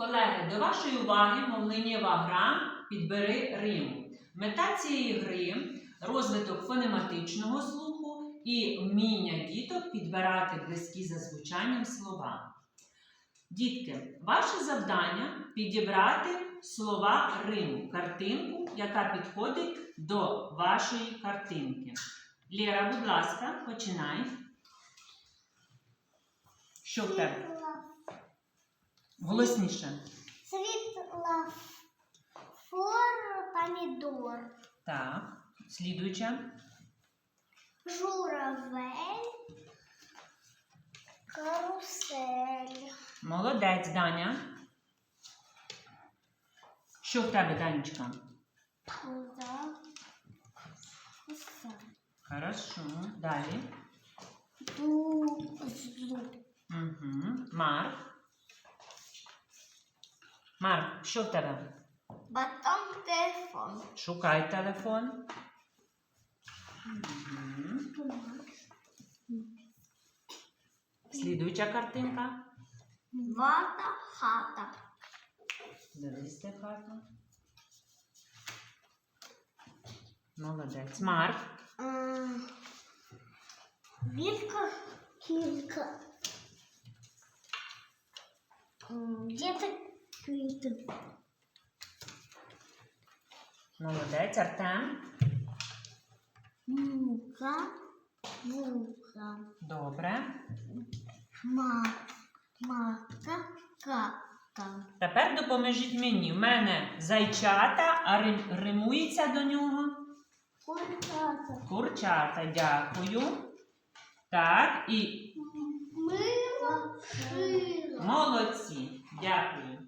Колеги, до вашої уваги мовленнєва гра Підбери Рим. Мета цієї гри розвиток фонематичного слуху і вміння діток підбирати близькі за звучанням слова. Дітки, ваше завдання підібрати слова Риму, картинку, яка підходить до вашої картинки. Лєра, будь ласка, починай. Що в тебе? Голосніше. Світла фор помідор. Так. Слідуюча. Журавель. Карусель. Молодець, Даня. Що в тебе, Данечка? Куса. Хорошо. Далі. Дузу. Угу. Марк. Марк, що в тебе? Батон телефон. Шукай телефон. Угу. Слідуюча картинка. Вата хата. Дивись, де хата. Молодець. Марк. М, Вилка, килька. М, Молодець. Артем. Мука, мука. Добре. Ма, мака, кака. Тепер допоможіть мені. В мене зайчата, а рим- римується до нього. Курчата. Курчата. Дякую. Так, і Мыло, шило. молодці. Дякую.